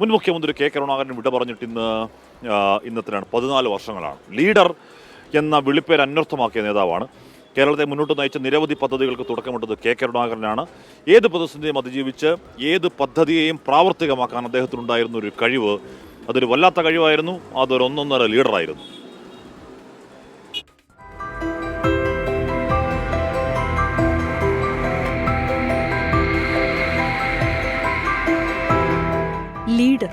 മുൻ മുഖ്യമന്ത്രി കെ കരുണാകരൻ വിട പറഞ്ഞിട്ട് ഇന്ന് ഇന്നത്തിനാണ്. പതിനാല് വർഷങ്ങളാണ്. ലീഡർ എന്ന വിളിപ്പേര് അന്വർത്ഥമാക്കിയ നേതാവാണ്. കേരളത്തെ മുന്നോട്ട് നയിച്ച നിരവധി പദ്ധതികൾക്ക് തുടക്കമിട്ടത് കെ കരുണാകരനാണ്. ഏത് പ്രതിസന്ധിയും അതിജീവിച്ച് ഏത് പദ്ധതിയെയും പ്രാവർത്തികമാക്കാൻ അദ്ദേഹത്തിനുണ്ടായിരുന്ന ഒരു കഴിവ് അതൊരു വല്ലാത്ത കഴിവായിരുന്നു. അതൊരു ഒന്നൊന്നര ലീഡറായിരുന്നു. ലീഡർ.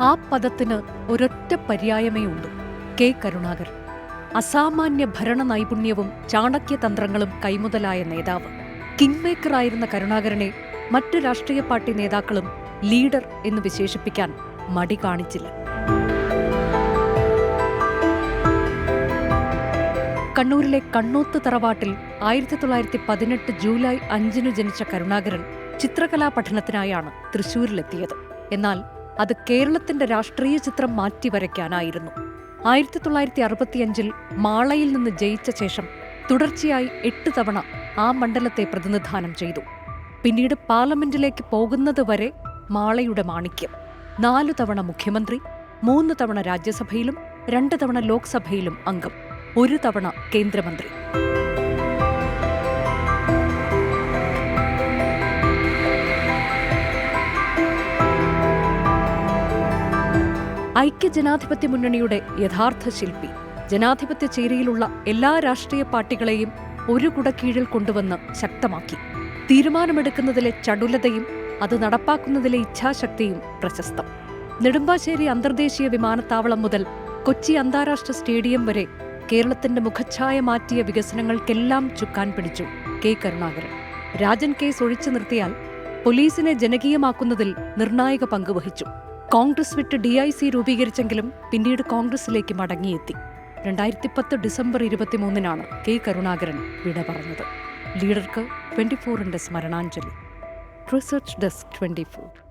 ആ പദത്തിന് ഒരൊറ്റ പര്യായമേ ഉള്ളൂ കെ. കരുണാകരൻ. അസാമാന്യ ഭരണ നൈപുണ്യവും ചാണക്യതന്ത്രങ്ങളും കൈമുതലായ നേതാവ്. കിങ് മേക്കറായിരുന്ന കരുണാകരനെ മറ്റു രാഷ്ട്രീയ പാർട്ടി നേതാക്കളും ലീഡർ എന്ന് വിശേഷിപ്പിക്കാൻ മടി കാണിച്ചില്ല. കണ്ണൂരിലെ കണ്ണോത്ത് തറവാട്ടിൽ ആയിരത്തി തൊള്ളായിരത്തി പതിനെട്ട് ജൂലൈ അഞ്ചിനു ജനിച്ച കരുണാകരൻ ചിത്രകലാ പഠനത്തിനായാണ് തൃശൂരിലെത്തിയത്. എന്നാൽ അത് കേരളത്തിന്റെ രാഷ്ട്രീയ ചിത്രം മാറ്റിവരയ്ക്കാനായിരുന്നു ആയിരത്തി തൊള്ളായിരത്തി അറുപത്തിയഞ്ചിൽ മാളയിൽ നിന്ന് ജയിച്ച ശേഷം തുടർച്ചയായി എട്ട് തവണ ആ മണ്ഡലത്തെ പ്രതിനിധാനം ചെയ്തു. പിന്നീട് പാർലമെന്റിലേക്ക് പോകുന്നതുവരെ മാളയുടെ മാണിക്യം. നാലു തവണ മുഖ്യമന്ത്രി മൂന്ന് തവണ രാജ്യസഭയിലും രണ്ട് തവണ ലോക്സഭയിലും അംഗം ഒരു തവണ കേന്ദ്രമന്ത്രി. ഐക്യജനാധിപത്യ മുന്നണിയുടെ യഥാർത്ഥ ശില്പി. ജനാധിപത്യ ചേരിയിലുള്ള എല്ലാ രാഷ്ട്രീയ പാർട്ടികളെയും ഒരു കുടക്കീഴിൽ കൊണ്ടുവന്ന് ശക്തമാക്കി. തീരുമാനമെടുക്കുന്നതിലെ ചടുലതയും അത് നടപ്പാക്കുന്നതിലെ ഇച്ഛാശക്തിയും പ്രശസ്തം. നെടുമ്പാശ്ശേരി അന്തർദേശീയ വിമാനത്താവളം മുതൽ കൊച്ചി അന്താരാഷ്ട്ര സ്റ്റേഡിയം വരെ കേരളത്തിന്റെ മുഖച്ഛായ മാറ്റിയ വികസനങ്ങൾക്കെല്ലാം ചുക്കാൻ പിടിച്ചു കെ. കരുണാകരൻ. രാജൻ കേസ് ഒഴിച്ചു നിർത്തിയാൽ പോലീസിനെ ജനകീയമാക്കുന്നതിൽ നിർണായക പങ്ക് വഹിച്ചു. കോൺഗ്രസ് വിട്ട് ഡി ഐ സി രൂപീകരിച്ചെങ്കിലും പിന്നീട് കോൺഗ്രസിലേക്ക് മടങ്ങിയെത്തി. രണ്ടായിരത്തി പത്ത് ഡിസംബർ ഇരുപത്തിമൂന്നിനാണ് കെ കരുണാകരൻ വിട പറഞ്ഞത്. ലീഡർക്ക് ട്വന്റി ഫോറിന്റെ സ്മരണാഞ്ജലി. Research desk twenty four